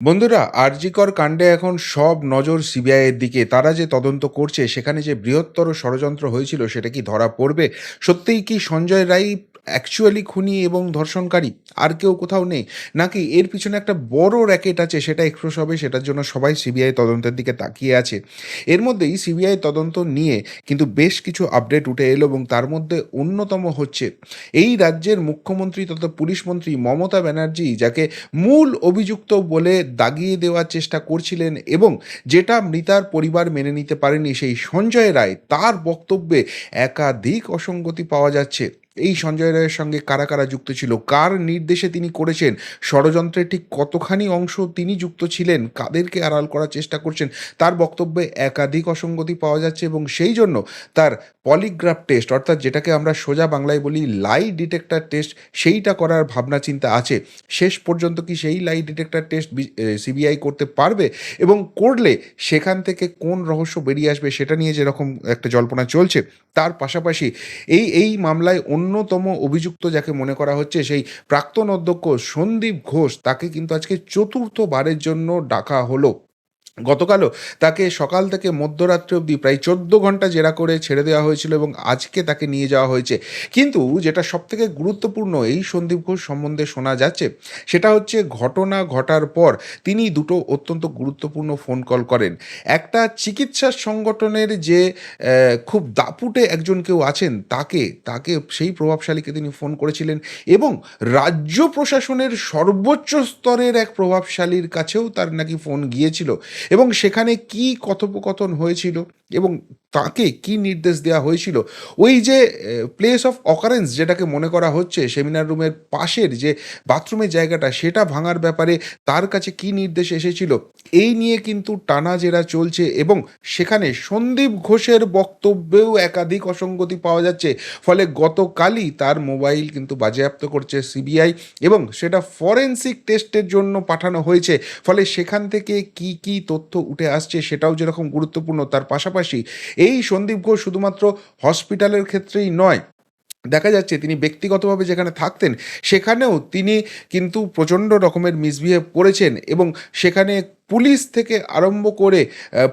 বন্ধুরা, আরজিকর কাণ্ডে এখন সব নজর সিবিআইয়ের দিকে। তারা যে তদন্ত করছে, সেখানে যে বৃহত্তর ষড়যন্ত্র হয়েছিল, সেটা কি ধরা পড়বে? সত্যিই কি সঞ্জয় রায় অ্যাকচুয়ালি খুনি এবং ধর্ষণকারী, আর কেউ কোথাও নেই। নাকি এর পিছনে একটা বড় র্যাকেট আছে, সেটা এক্সপ্রেস হবে, সেটার জন্য সবাই সিবিআই তদন্তের দিকে তাকিয়ে আছে। এর মধ্যেই সিবিআই তদন্ত নিয়ে কিন্তু বেশ কিছু আপডেট উঠে এলো এবং তার মধ্যে অন্যতম হচ্ছে, এই রাজ্যের মুখ্যমন্ত্রী তথা পুলিশ মন্ত্রী মমতা ব্যানার্জি, যাকে মূল অভিযুক্ত বলে দাগিয়ে দেওয়ার চেষ্টা করছিলেন এবং যেটা মৃতার পরিবার মেনে নিতে পারেনি সেই সঞ্জয় রায়, তার বক্তব্যে একাধিক অসঙ্গতি পাওয়া যাচ্ছে। এই সঞ্জয় রায়ের সঙ্গে কারা কারা যুক্ত ছিল? কার নির্দেশে তিনি করেছেন? ষড়যন্ত্রের ঠিক কতখানি অংশ তিনি যুক্ত ছিলেন? কাদেরকে আড়াল করার চেষ্টা করছেন? তার বক্তব্যে একাধিক অসঙ্গতি পাওয়া যাচ্ছে এবং সেই জন্য তার পলিগ্রাফ টেস্ট, অর্থাৎ যেটাকে আমরা সোজা বাংলায় বলি লাই ডিটেক্টর টেস্ট, সেইটা করার ভাবনা চিন্তা আছে। শেষ পর্যন্ত কি সেই লাই ডিটেক্টর টেস্ট সিবিআই করতে পারবে? এবং করলে সেখান থেকে কোন রহস্য বেরিয়ে আসবে সেটা নিয়ে যেরকম একটা জল্পনা চলছে, তার পাশাপাশি এই এই মামলায় অন্যতম অভিযুক্ত যাকে মনে করা হচ্ছে সেই প্রাক্তন অধ্যক্ষ সন্দীপ ঘোষ, তাকে কিন্তু আজকে চতুর্থবারের জন্য ডাকা হলো। গতকালও তাকে সকাল থেকে মধ্যরাত্রি অবধি প্রায় চোদ্দ ঘণ্টা জেরা করে ছেড়ে দেওয়া হয়েছিল এবং আজকে তাকে নিয়ে যাওয়া হয়েছে। কিন্তু যেটা সবথেকে গুরুত্বপূর্ণ এই সন্দীপ ঘোষ সম্বন্ধে শোনা যাচ্ছে, সেটা হচ্ছে ঘটনা ঘটার পর তিনি দুটো অত্যন্ত গুরুত্বপূর্ণ ফোন কল করেন। একটা চিকিৎসা সংগঠনের যে খুব দাপুটে একজন কেউ আছেন, তাকে তাকে সেই প্রভাবশালীকে তিনি ফোন করেছিলেন এবং রাজ্য প্রশাসনের সর্বোচ্চ স্তরের এক প্রভাবশালীর কাছেও তার নাকি ফোন গিয়েছিল। এবং সেখানে কি কথোপকথন হয়েছিল? এবং তাকে কি নির্দেশ দেওয়া হয়েছিল? ওই যে প্লেস অফ অকারেন্স যেটাকে মনে করা হচ্ছে সেমিনার রুমের পাশের যে বাথরুমের জায়গাটা, সেটা ভাঙার ব্যাপারে তার কাছে কি নির্দেশ এসেছিল? এই নিয়ে কিন্তু টানা জেরা চলছে এবং সেখানে সন্দীপ ঘোষের বক্তব্যেও একাধিক অসঙ্গতি পাওয়া যাচ্ছে। ফলে গতকালই তার মোবাইল কিন্তু বাজেয়াপ্ত করছে সিবিআই এবং সেটা ফরেন্সিক টেস্টের জন্য পাঠানো হয়েছে। ফলে সেখান থেকে কি কি তথ্য উঠে আসছে সেটাও যেরকম গুরুত্বপূর্ণ, তার পাশাপাশি এই সন্দীপ ঘোষ শুধুমাত্র হসপিটালের ক্ষেত্রেই নয়। দেখা যাচ্ছে তিনি ব্যক্তিগতভাবে যেখানে থাকতেন, সেখানেও তিনি কিন্তু প্রচণ্ড রকমের মিসবিহেভ করেছেন এবং সেখানে পুলিশ থেকে আরম্ভ করে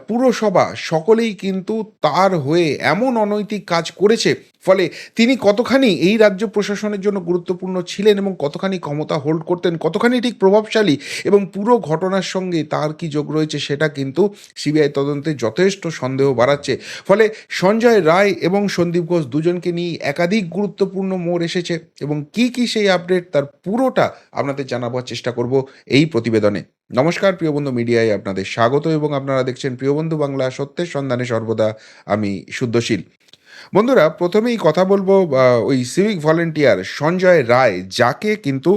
পুরসভা সকলেই কিন্তু তার হয়ে এমন অনৈতিক কাজ করেছে। ফলে তিনি কতখানি এই রাজ্য প্রশাসনের জন্য গুরুত্বপূর্ণ ছিলেন এবং কতখানি ক্ষমতা হোল্ড করতেন, কতখানি ঠিক প্রভাবশালী এবং পুরো ঘটনার সঙ্গে তার কি যোগ রয়েছে সেটা কিন্তু সিবিআই তদন্তে যথেষ্ট সন্দেহ বাড়াচ্ছে। ফলে সঞ্জয় রায় এবং সন্দীপ ঘোষ দুজনকে নিয়ে একাধিক গুরুত্বপূর্ণ মোড় এসেছে এবং কি কি সেই আপডেট তার পুরোটা আপনাদের জানাবার চেষ্টা করব এই প্রতিবেদনে। নমস্কার, প্রিয় বন্ধু মিডিয়ায় আপনাদের স্বাগত এবং আপনারা দেখছেন প্রিয় বন্ধু বাংলা সত্যের সন্ধানে সর্বদা আমি শুদ্ধশীল। বন্ধুরা, প্রথমেই কথা বলব ওই সিভিক ভলেন্টিয়ার সঞ্জয় রায়, যাকে কিন্তু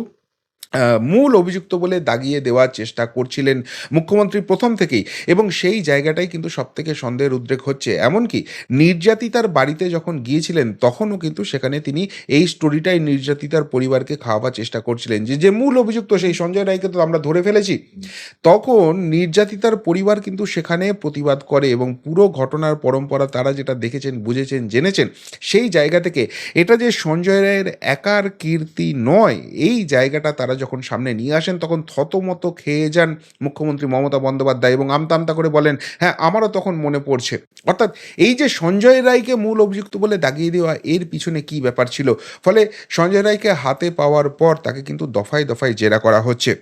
মূল অভিযুক্ত বলে দাগিয়ে দেওয়ার চেষ্টা করছিলেন মুখ্যমন্ত্রী প্রথম থেকেই, এবং সেই জায়গাটাই কিন্তু সব থেকে সন্দেহের উদ্রেক হচ্ছে। এমনকি নির্যাতিতার বাড়িতে যখন গিয়েছিলেন, তখনও কিন্তু সেখানে তিনি এই স্টোরিটাই নির্যাতিতার পরিবারকে খাওয়াবার চেষ্টা করছিলেন। যে যে মূল অভিযুক্ত, সেই সঞ্জয় রায়কে তো আমরা ধরে ফেলেছি। তখন নির্যাতিতার পরিবার কিন্তু সেখানে প্রতিবাদ করে এবং পুরো ঘটনার পরম্পরা তারা যেটা দেখেছেন, বুঝেছেন, জেনেছেন, সেই জায়গা থেকে। এটা যে সঞ্জয় রায়ের একার কীর্তি নয়, এই জায়গাটা তারা যখন সামনে নিয়ে আসেন, তখন থতমত খেয়ে যান মুখ্যমন্ত্রী মমতা বন্দ্যোপাধ্যায় এবং আমতা আমতা করে বলেন হ্যাঁ আমারও তখন মনে পড়ছে। অর্থাৎ এই যে সঞ্জয় রায়কে মূল অভিযুক্ত বলে দাগিয়ে দেওয়া, এর পিছনে কি ব্যাপার ছিল? ফলে সঞ্জয় রায়কে হাতে পাওয়ার পর তাকে কিন্তু দফায় দফায় জেরা করা হচ্ছে।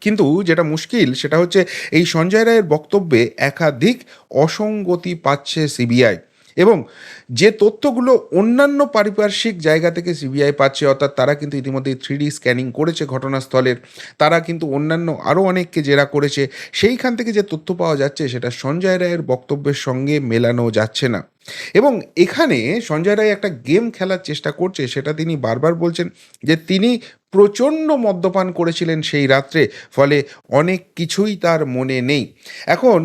কিন্তু যেটা মুশকিল, সেটা হচ্ছে এই সঞ্জয় রায়ের বক্তব্যে একাধিক অসঙ্গতি পাচ্ছে সিবিআই। এবং যে তথ্যগুলো অন্যান্য পারিপার্শ্বিক জায়গা থেকে সিবিআই পাচ্ছে, অর্থাৎ তারা কিন্তু ইতিমধ্যেই থ্রি ডি স্ক্যানিং করেছে ঘটনাস্থলের, তারা কিন্তু অন্যান্য আরও অনেককে জেরা করেছে। সেইখান থেকে যে তথ্য পাওয়া যাচ্ছে, সেটা সঞ্জয় রায়ের বক্তব্যের সঙ্গে মেলানো যাচ্ছে না। এবং এখানে সঞ্জয় রায় একটা গেম খেলার চেষ্টা করছে, সেটা তিনি বারবার বলছেন যে তিনি প্রচণ্ড মদ্যপান করেছিলেন সেই রাত্রে, ফলে অনেক কিছুই তার মনে নেই। এখন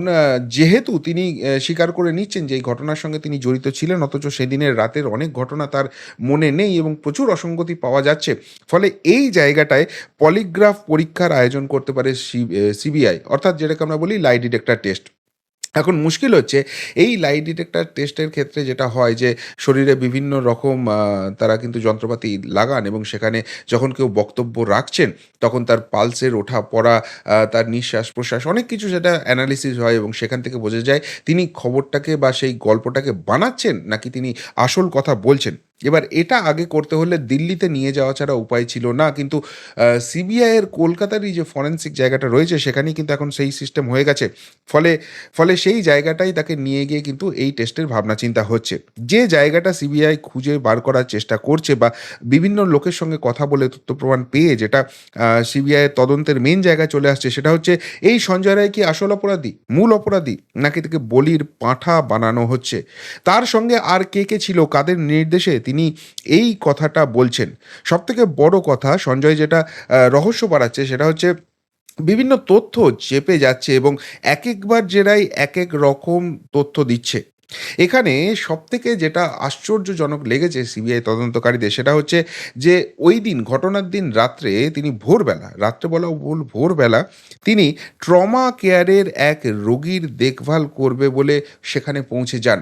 যেহেতু তিনি স্বীকার করে নিচ্ছেন যে এই ঘটনার সঙ্গে তিনি জড়িত ছিলেন, অথচ সেদিনের রাতের অনেক ঘটনা তার মনে নেই এবং প্রচুর অসঙ্গতি পাওয়া যাচ্ছে, ফলে এই জায়গাটায় পলিগ্রাফ পরীক্ষার আয়োজন করতে পারে সিবিআই, অর্থাৎ যেটাকে আমরা বলি লাই ডিটেক্টর টেস্ট। এখন মুশকিল হচ্ছে এই লাই ডিটেক্টর টেস্টের ক্ষেত্রে যেটা হয় যে শরীরে বিভিন্ন রকম তারা কিন্তু যন্ত্রপাতি লাগান এবং সেখানে যখন কেউ বক্তব্য রাখছেন, তখন তার পালসের ওঠা-পড়া, তার নিঃশ্বাস-প্রশ্বাস অনেক কিছু সেটা অ্যানালিসিস হয় এবং সেখান থেকে বোঝা যায় তিনি খবরটাকে বা সেই গল্পটাকে বানাচ্ছেন নাকি তিনি আসল কথা বলছেন। এবার এটা আগে করতে হলে দিল্লিতে নিয়ে যাওয়া ছাড়া উপায় ছিল না। কিন্তু সিবিআইয়ের কলকাতারই যে ফরেনসিক জায়গাটা রয়েছে সেখানেই কিন্তু এখন সেই সিস্টেম হয়ে গেছে। ফলে ফলে সেই জায়গাটাই তাকে নিয়ে গিয়ে কিন্তু এই টেস্টের ভাবনা চিন্তা হচ্ছে। যে জায়গাটা সিবিআই খুঁজে বার করার চেষ্টা করছে বা বিভিন্ন লোকের সঙ্গে কথা বলে তথ্য প্রমাণ পেয়ে যেটা সিবিআইয়ের তদন্তের মেন জায়গায় চলে আসছে সেটা হচ্ছে এই সঞ্জয় রায় কি আসল অপরাধী? মূল অপরাধী? নাকি তাকে বলির পাঁঠা বানানো হচ্ছে? তার সঙ্গে আর কে, কে ছিল? কাদের নির্দেশে তিনি এই কথাটা বলছেন? সবথেকে বড় কথা সঞ্জয় যেটা রহস্য বাড়াচ্ছে সেটা হচ্ছে বিভিন্ন তথ্য চেপে যাচ্ছে এবং এক একবার জেরাই এক এক রকম তথ্য দিচ্ছে। এখানে সবথেকে যেটা আশ্চর্যজনক লেগেছে সিবিআই তদন্তকারীদের সেটা হচ্ছে যে ওই দিন ঘটনার দিন রাত্রে তিনি ভোরবেলা, রাত্রে বলা ভুল ভোরবেলা তিনি ট্রমা কেয়ারের এক রোগীর দেখভাল করবে বলে সেখানে পৌঁছে যান।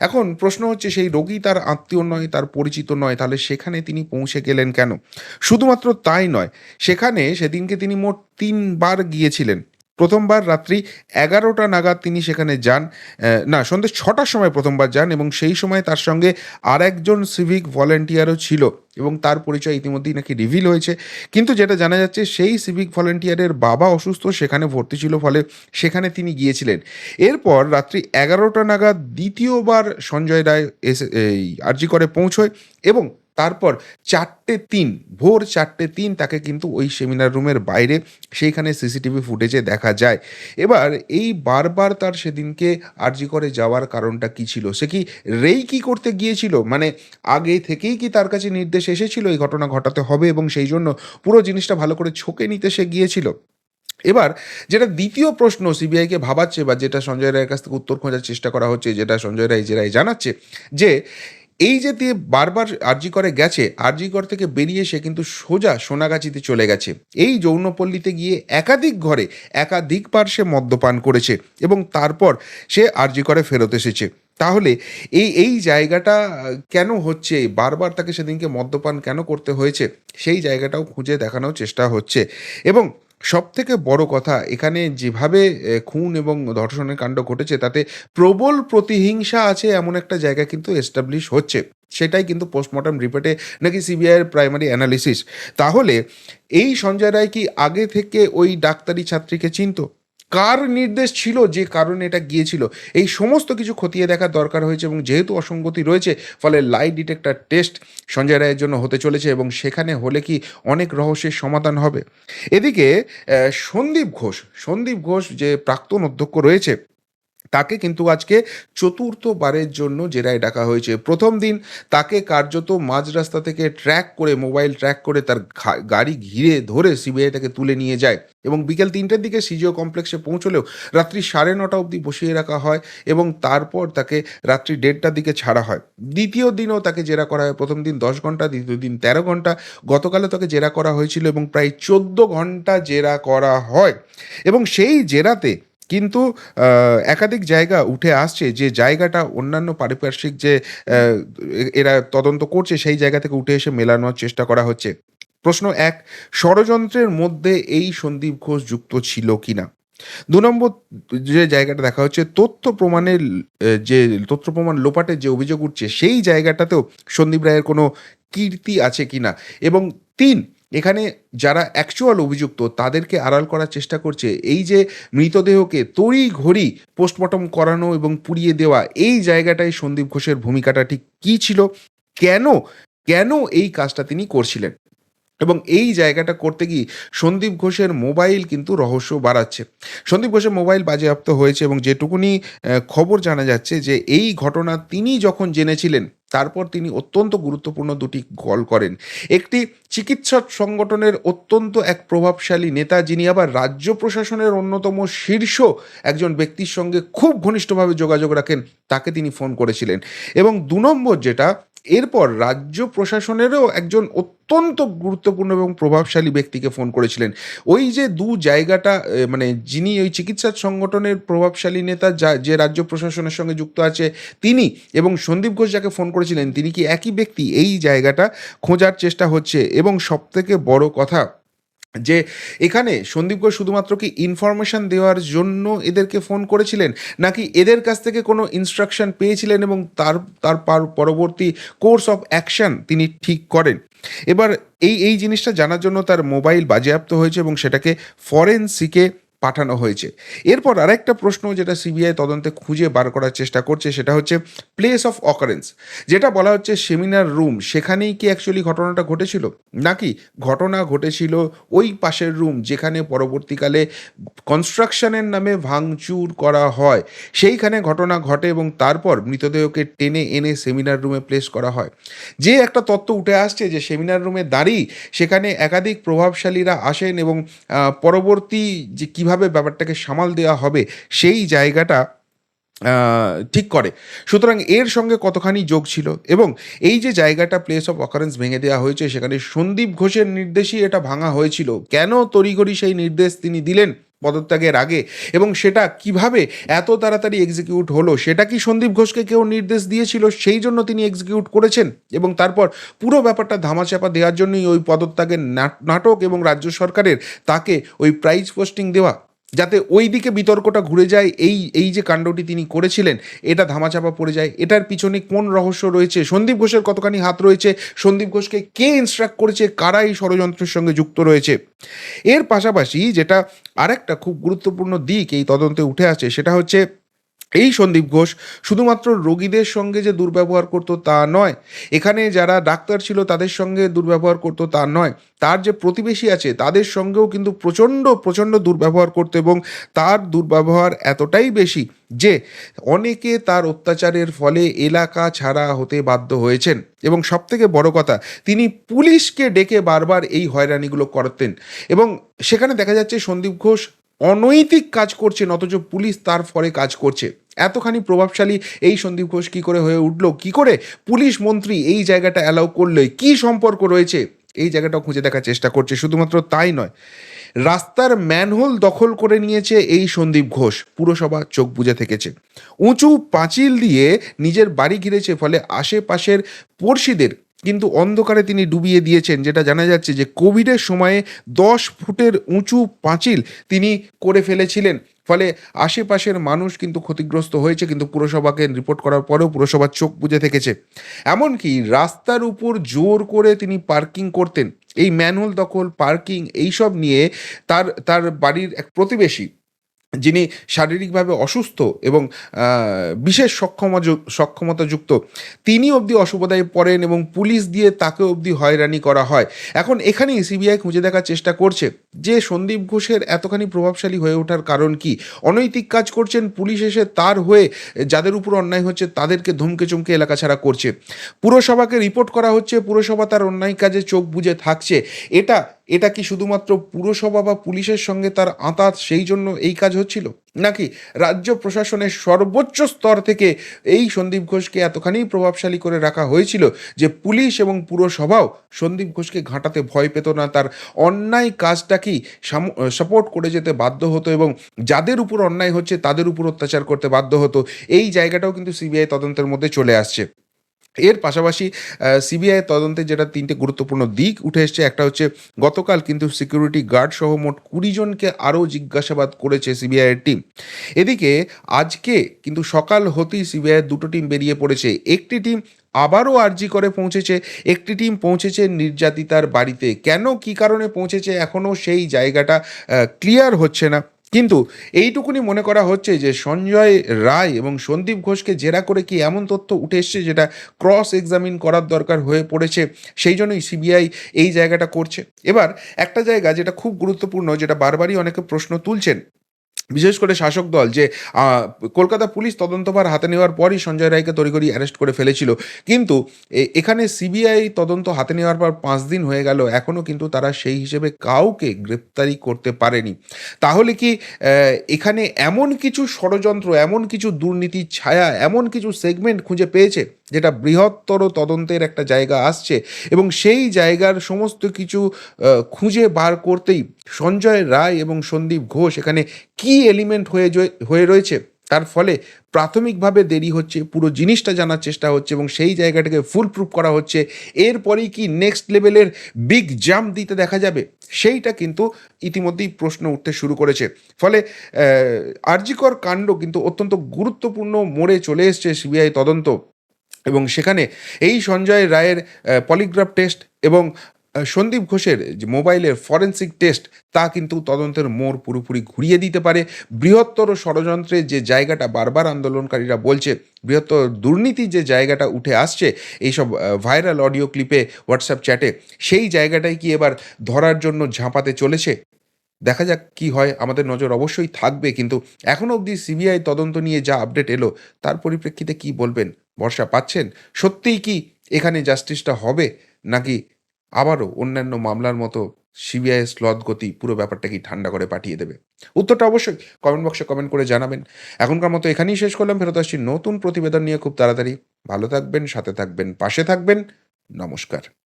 এখন প্রশ্ন হচ্ছে সেই রোগী তার আত্মীয় নয়, তার পরিচিত নয়, তাহলে সেখানে তিনি পৌঁছে গেলেন কেন? শুধুমাত্র তাই নয়, সেখানে সেদিনকে তিনি মোট তিনবার গিয়েছিলেন। ১ম বার রাত্রি ১১টা নাগাদ তিনি সেখানে যান। না, সন্ধ্যে ছটার সময় প্রথমবার যান এবং সেই সময় তার সঙ্গে আরেকজন সিভিক ভলান্টিয়ারও ছিল এবং তার পরিচয় ইতিমধ্যেই নাকি রিভিল হয়েছে। কিন্তু যেটা জানা যাচ্ছে, সেই সিভিক ভলান্টিয়ারের বাবা অসুস্থ, সেখানে ভর্তি ছিল ফলে সেখানে তিনি গিয়েছিলেন। এরপর রাত্রি ১১টা নাগাদ দ্বিতীয়বার সঞ্জয় রায় এসে, এই আরজি করে পৌঁছয় এবং তারপর ৪ঃ০৩ ভোর ৪ঃ০৩ তাকে কিন্তু ওই সেমিনার রুমের বাইরে সেইখানে সিসিটিভি ফুটেজে দেখা যায়। এবার এই বারবার তার সেদিনকে আরজি করে যাওয়ার কারণটা কী ছিল? সে কি রেইকি করতে গিয়েছিল? মানে আগে থেকেই কি তার কাছে নির্দেশ এসেছিল এই ঘটনা ঘটাতে হবে এবং সেই জন্য পুরো জিনিসটা ভালো করে ছকে নিতে সে গিয়েছিল? এবার যেটা দ্বিতীয় প্রশ্ন সিবিআইকে ভাবাচ্ছে বা যেটা সঞ্জয় রায়ের কাছ থেকে উত্তর খোঁজার চেষ্টা করা হচ্ছে, যেটা সঞ্জয় রায় জেরায় জানাচ্ছে যে এই যে দিয়ে বারবার আরজি করে গেছে, আরজি কর থেকে বেরিয়ে সে কিন্তু সোজা সোনাগাছিতে চলে গেছে। এই যৌনপল্লীতে গিয়ে একাধিক ঘরে একাধিকবার সে মদ্যপান করেছে এবং তারপর সে আরজি করে ফেরত এসেছে। তাহলে এই, এই জায়গাটা কেন হচ্ছে? বারবার তাকে সেদিনকে মদ্যপান কেন করতে হয়েছে? সেই জায়গাটাও খুঁজে দেখানোর চেষ্টা হচ্ছে এবং সবথেকে বড় কথা, এখানে যেভাবে খুন এবং ধর্ষণের কাণ্ড ঘটেছে, তাতে প্রবল প্রতিহিংসা আছে এমন একটা জায়গা কিন্তু এস্টাবলিশ হচ্ছে। সেটাই কিন্তু পোস্টমর্টম রিপোর্টে নাকি সিবিআইয়ের প্রাইমারি অ্যানালিসিস। তাহলে, এই সঞ্জয় রায় কি আগে থেকে ওই ডাক্তারি ছাত্রীকে চিনত? কার নির্দেশ ছিল যে কারণে এটা গিয়েছিল? এই সমস্ত কিছু খতিয়ে দেখার দরকার হয়েছে এবং যেহেতু অসঙ্গতি রয়েছে ফলে লাই ডিটেক্টর টেস্ট সঞ্জয় রায়ের জন্য হতে চলেছে এবং সেখানে হলে কি অনেক রহস্যের সমাধান হবে? এদিকে সন্দীপ ঘোষ, সন্দীপ ঘোষ যে প্রাক্তন অধ্যক্ষ রয়েছে তাকে কিন্তু আজকে চতুর্থবারের জন্য জেরায় ডাকা হয়েছে। প্রথম দিন তাকে কার্যত মাঝ রাস্তা থেকে ট্র্যাক করে মোবাইল ট্র্যাক করে তার গাড়ি ঘিরে ধরে সিবিআই তাকে তুলে নিয়ে যায় এবং বিকেল ৩টের দিকে সিজিও কমপ্লেক্সে পৌঁছলেও রাত্রি ৯:৩০ অবধি বসিয়ে রাখা হয় এবং তারপর তাকে রাত্রি ১:৩০ দিকে ছাড়া হয়। দ্বিতীয় দিনও তাকে জেরা করা হয়। প্রথম দিন ১০ ঘণ্টা, দ্বিতীয় দিন ১৩ ঘণ্টা। গতকালও তাকে জেরা করা হয়েছিল এবং প্রায় ১৪ ঘণ্টা জেরা করা হয় এবং সেই জেরাতে কিন্তু একাধিক জায়গা উঠে আসছে যে জায়গাটা অন্যান্য পারিপার্শ্বিক যে এরা তদন্ত করছে সেই জায়গা থেকে উঠে এসে মেলানোর চেষ্টা করা হচ্ছে। প্রশ্ন এক, ষড়যন্ত্রের মধ্যে এই সন্দীপ ঘোষ যুক্ত ছিল কিনা? দু নম্বর যে জায়গাটা দেখা হচ্ছে, তথ্য প্রমাণের যে, তথ্য প্রমাণ লোপাটের যে অভিযোগ উঠছে, সেই জায়গাটাতেও সন্দীপ রায়ের কোনো কীর্তি আছে কিনা? এবং ৩ এখানে যারা অ্যাকচুয়াল অভিযুক্ত তাদেরকে আড়াল করার চেষ্টা করছে। এই যে মৃতদেহকে তড়িঘড়ি পোস্টমর্টম করানো এবং পুড়িয়ে দেওয়া এই জায়গাটায় সন্দীপ ঘোষের ভূমিকাটা ঠিক কী ছিল? কেন, কেন এই কাজটা তিনি করছিলেন? এবং এই জায়গাটা করতে গিয়ে সন্দীপ ঘোষের মোবাইল কিন্তু রহস্য বাড়াচ্ছে। সন্দীপ ঘোষের মোবাইল বাজেয়াপ্ত হয়েছে এবং যেটুকুনি খবর জানা যাচ্ছে যে এই ঘটনা তিনি যখন জেনেছিলেন তারপর তিনি অত্যন্ত গুরুত্বপূর্ণ দুটি গল করেন। একটি চিকিৎসক সংগঠনের অত্যন্ত এক প্রভাবশালী নেতা যিনি আবার রাজ্য প্রশাসনের অন্যতম শীর্ষ একজন ব্যক্তির সঙ্গে খুব ঘনিষ্ঠভাবে যোগাযোগ রাখেন, তাকে তিনি ফোন করেছিলেন। এবং দু নম্বর যেটা এরপর রাজ্য প্রশাসনেরও একজন অত্যন্ত গুরুত্বপূর্ণ এবং প্রভাবশালী ব্যক্তিকে ফোন করেছিলেন। ওই যে দু জায়গাটা মানে যিনি ওই চিকিৎসা সংগঠনের প্রভাবশালী নেতা যা, যে রাজ্য প্রশাসনের সঙ্গে যুক্ত আছে তিনি এবং সন্দীপ ঘোষ যাকে ফোন করেছিলেন, তিনি কি একই ব্যক্তি এই জায়গাটা খোঁজার চেষ্টা হচ্ছে? এবং সবথেকে বড় কথা যে এখানে সন্দীপ ঘোষ শুধুমাত্র কি ইনফরমেশন দেওয়ার জন্য এদেরকে ফোন করেছিলেন, নাকি এদের কাছ থেকে কোনো ইনস্ট্রাকশন পেয়েছিলেন এবং তার তার পরবর্তী কোর্স অফ অ্যাকশন তিনি ঠিক করেন? এবার এই এই জিনিসটা জানার জন্য তার মোবাইল বাজেয়াপ্ত হয়েছে এবং সেটাকে ফরেন্সিকে পাঠানো হয়েছে। এরপর আরেকটা প্রশ্ন যেটা সিবিআই তদন্তে খুঁজে বার করার চেষ্টা করছে, সেটা হচ্ছে প্লেস অফ অকারেন্স যেটা বলা হচ্ছে সেমিনার রুম সেখানেই কি অ্যাকচুয়ালি ঘটনাটা ঘটেছিল? নাকি ঘটনা ঘটেছিল ওই পাশের রুম যেখানে পরবর্তীকালে কনস্ট্রাকশনের নামে ভাঙচুর করা হয়? সেইখানে ঘটনা ঘটে এবং তারপর মৃতদেহকে টেনে এনে সেমিনার রুমে প্লেস করা হয়। যে একটা তত্ত্ব উঠে আসছে যে সেমিনার রুমে দাঁড়িয়ে সেখানে একাধিক প্রভাবশালীরা আসেন এবং পরবর্তী যে কীভাবে ব্যাপারটাকে সামাল দেওয়া হবে সেই জায়গাটা ঠিক করে। সুতরাং এর সঙ্গে কতখানি যোগ ছিল এবং এই যে জায়গাটা প্লেস অফ অকারেন্স ভেঙে দেওয়া হয়েছে, সেখানে সন্দীপ ঘোষের নির্দেশই এটা ভাঙা হয়েছিল। কেন তড়িঘড়ি সেই নির্দেশ তিনি দিলেন? পদত্যাগের আগে। এবং সেটা কীভাবে এত তাড়াতাড়ি এক্সিকিউট হলো, সেটা কি সন্দীপ ঘোষকে কেউ নির্দেশ দিয়েছিল, সেই জন্য তিনি এক্সিকিউট করেছেন? এবং তারপর পুরো ব্যাপারটা ধামাচাপা দেওয়ার জন্যই ওই পদত্যাগের নাট- নাটক এবং রাজ্য সরকারের তাকে ওই প্রাইজ পোস্টিং দেওয়া যাতে ওই দিকে বিতর্কটা ঘুরে যায়, এই এই যে কাণ্ডটি তিনি করেছিলেন, এটা ধামাচাপা পড়ে যায়। এটার পিছনে কোন রহস্য রয়েছে? সন্দীপ ঘোষের কতখানি হাত রয়েছে? সন্দীপ ঘোষকে কে ইনস্ট্রাক্ট করেছে? কারা এই ষড়যন্ত্রের সঙ্গে যুক্ত রয়েছে? এর পাশাপাশি যেটা আরেকটা খুব গুরুত্বপূর্ণ দিক এই তদন্তে উঠে আসে, সেটা হচ্ছে এই সন্দীপ ঘোষ শুধুমাত্র রোগীদের সঙ্গে যে দুর্ব্যবহার করতো তা নয়, এখানে যারা ডাক্তার ছিল তাদের সঙ্গে দুর্ব্যবহার করতো তা নয়, তার যে প্রতিবেশী আছে তাদের সঙ্গেও কিন্তু প্রচণ্ড প্রচণ্ড দুর্ব্যবহার করতো এবং তার দুর্ব্যবহার এতটাই বেশি যে অনেকে তার অত্যাচারের ফলে এলাকা ছাড়া হতে বাধ্য হয়েছেন। এবং সবথেকে বড় কথা, তিনি পুলিশকে ডেকে বারবার এই হয়রানিগুলো করতেন। এবং সেখানে দেখা যাচ্ছে সন্দীপ ঘোষ অনৈতিক কাজ করছেন অথচ পুলিশ তার ফলে কাজ করছে। এতখানি প্রভাবশালী এই সন্দীপ ঘোষ কী করে হয়ে উঠল? কী করে পুলিশ মন্ত্রী এই জায়গাটা অ্যালাউ করল? কী সম্পর্ক রয়েছে? এই জায়গাটাও খুঁজে দেখার চেষ্টা করছে, শুধুমাত্র তাই নয়। রাস্তার ম্যানহোল দখল করে নিয়েছে এই সন্দীপ ঘোষ, পুরসভা চোখ বুজে থেকেছে। উঁচু পাঁচিল দিয়ে নিজের বাড়ি ঘিরেছে, ফলে আশেপাশের পড়শিদের কিন্তু অন্ধকারে তিনি ডুবিয়ে দিয়েছেন, যেটা জানা যাচ্ছে যে কোভিডের সময়ে দশ ফুটের উঁচু পাঁচিল তিনি করে ফেলেছিলেন। ফলে আশেপাশের মানুষ কিন্তু ক্ষতিগ্রস্ত হয়েছে, কিন্তু পুরসভাকে রিপোর্ট করার পরেও পুরসভার চোখ বুজে থেকেছে। এমনকি রাস্তার উপর জোর করে তিনি পার্কিং করতেন। এই ম্যানুয়াল দখল পার্কিং এইসব নিয়ে তার তার বাড়ির এক প্রতিবেশী যিনি শারীরিকভাবে অসুস্থ এবং বিশেষ সক্ষমা সক্ষমতাযুক্ত, তিনি অবধি অশুভতায় পড়েন এবং পুলিশ দিয়ে তাকে অবধি হয়রানি করা হয়। এখন এখানেই সিবিআই খুঁজে দেখার চেষ্টা করছে যে সন্দীপ ঘোষের এতখানি প্রভাবশালী হয়ে ওঠার কারণ কি? অনৈতিক কাজ করছেন, পুলিশ এসে তার হয়ে যাদের উপর অন্যায় হচ্ছে তাদেরকে ধমকে চমকে এলাকা ছাড়া করছে। পুরসভাকে রিপোর্ট করা হচ্ছে, পুরসভা তার অন্যায় কাজে চোখ বুজে থাকছে। এটা এটা কি শুধুমাত্র পুরসভা বা পুলিশের সঙ্গে তার আঁতাত সেই জন্য এই কাজ হচ্ছিল? নাকি রাজ্য প্রশাসনের সর্বোচ্চ স্তর থেকে এই সন্দীপ ঘোষকে এতখানি প্রভাবশালী করে রাখা হয়েছিল যে পুলিশ এবং পুরসভাও সন্দীপ ঘোষকে ঘাঁটাতে ভয় পেত না, তার অন্যায় কাজটাকেই সাপোর্ট করে যেতে বাধ্য হতো এবং যাদের উপর অন্যায় হচ্ছে তাদের উপর অত্যাচার করতে বাধ্য হতো, এই জায়গাটাও কিন্তু সিবিআই তদন্তের মধ্যে চলে আসছে। এর পাশাপাশি সিবিআই তদন্তে যেটা তিনটে গুরুত্বপূর্ণ দিক উঠে এসছে, একটা হচ্ছে গতকাল কিন্তু সিকিউরিটি গার্ড সহ মোট কুড়ি জনকে আরও জিজ্ঞাসাবাদ করেছে সিবিআইয়ের টিম এদিকে আজকে কিন্তু সকাল হতেই সিবিআইয়ের দুটো টিম বেরিয়ে পড়েছে। একটি টিম আবারও আর্জি করে পৌঁছেছে, একটি টিম পৌঁছেছে নির্যাতিতার বাড়িতে। কেন, কি কারণে পৌঁছেছে, এখনও সেই জায়গাটা ক্লিয়ার হচ্ছে না। কিন্তু এইটুকুনি মনে করা হচ্ছে যে সঞ্জয় রায় এবং সন্দীপ ঘোষকে জেরা করে কি এমন তথ্য উঠে এসছে যেটা ক্রস এক্সামিন করার দরকার হয়ে পড়েছে? সেই জন্যই সিবিআই এই জায়গাটা করছে। এবার একটা জায়গা যেটা খুব গুরুত্বপূর্ণ, যেটা বারবারই অনেকে প্রশ্ন তুলছেন বিশেষ করে শাসক দল যে কলকাতা পুলিশ তদন্তভার হাতে নেওয়ার পরই সঞ্জয় রায়কে তড়িঘড়ি অ্যারেস্ট করে ফেলেছিল। কিন্তু এখানে সিবিআই তদন্ত হাতে নেওয়ার পর পাঁচ দিন হয়ে গেল এখনও কিন্তু তারা সেই হিসেবে কাউকে গ্রেপ্তারি করতে পারেনি। তাহলে কি এখানে এমন কিছু ষড়যন্ত্র, এমন কিছু দুর্নীতির ছায়া, এমন কিছু সেগমেন্ট খুঁজে পেয়েছে? যেটা বৃহত্তর তদন্তের একটা জায়গা আসছে এবং সেই জায়গার সমস্ত কিছু খুঁজে বার করতেই সঞ্জয় রায় এবং সন্দীপ ঘোষ এখানে কি এলিমেন্ট হয়ে হয়ে রয়েছে? তার ফলে প্রাথমিকভাবে দেরি হচ্ছে, পুরো জিনিসটা জানার চেষ্টা হচ্ছে এবং সেই জায়গাটাকে ফুল প্রুফ করা হচ্ছে। এরপরেই কি নেক্সট লেভেলের বিগ জাম্প দিতে দেখা যাবে? সেইটা কিন্তু ইতিমধ্যেই প্রশ্ন উঠতে শুরু করেছে। ফলে আরজিকর কাণ্ড কিন্তু অত্যন্ত গুরুত্বপূর্ণ মোড়ে চলে এসছে সিবিআই তদন্ত। এবং সেখানে এই সঞ্জয় রায়ের পলিগ্রাফ টেস্ট এবং সন্দীপ ঘোষের যে মোবাইলের ফরেন্সিক টেস্ট তা কিন্তু তদন্তের মোড় পুরোপুরি ঘুরিয়ে দিতে পারে। বৃহত্তর ষড়যন্ত্রের যে জায়গাটা বারবার আন্দোলনকারীরা বলছে, বৃহত্তর দুর্নীতির যে জায়গাটা উঠে আসছে, এইসব ভাইরাল অডিও ক্লিপে হোয়াটসঅ্যাপ চ্যাটে সেই জায়গাটাই কি এবার ধরার জন্য ঝাঁপাতে চলেছে? দেখা যাক কি হয়, আমাদের নজর অবশ্যই থাকবে, কিন্তু এখনও অবধি সিবিআই তদন্ত নিয়ে যা আপডেট এলো, তার পরিপ্রেক্ষিতে কি বলবেন? ভরসা পাচ্ছেন? সত্যিই কি এখানে জাস্টিসটা হবে? নাকি আবারও অন্যান্য মামলার মতো সিবিআই স্লথ গতি পুরো ব্যাপারটা কি ঠান্ডা করে পাঠিয়ে দেবে? উত্তরটা অবশ্যই কমেন্ট বক্সে কমেন্ট করে জানাবেন। এখনকার মতো এখানেই শেষ করলাম, ফেরত আসছি নতুন প্রতিবেদন নিয়ে খুব তাড়াতাড়ি। ভালো থাকবেন, সাথে থাকবেন, পাশে থাকবেন। নমস্কার।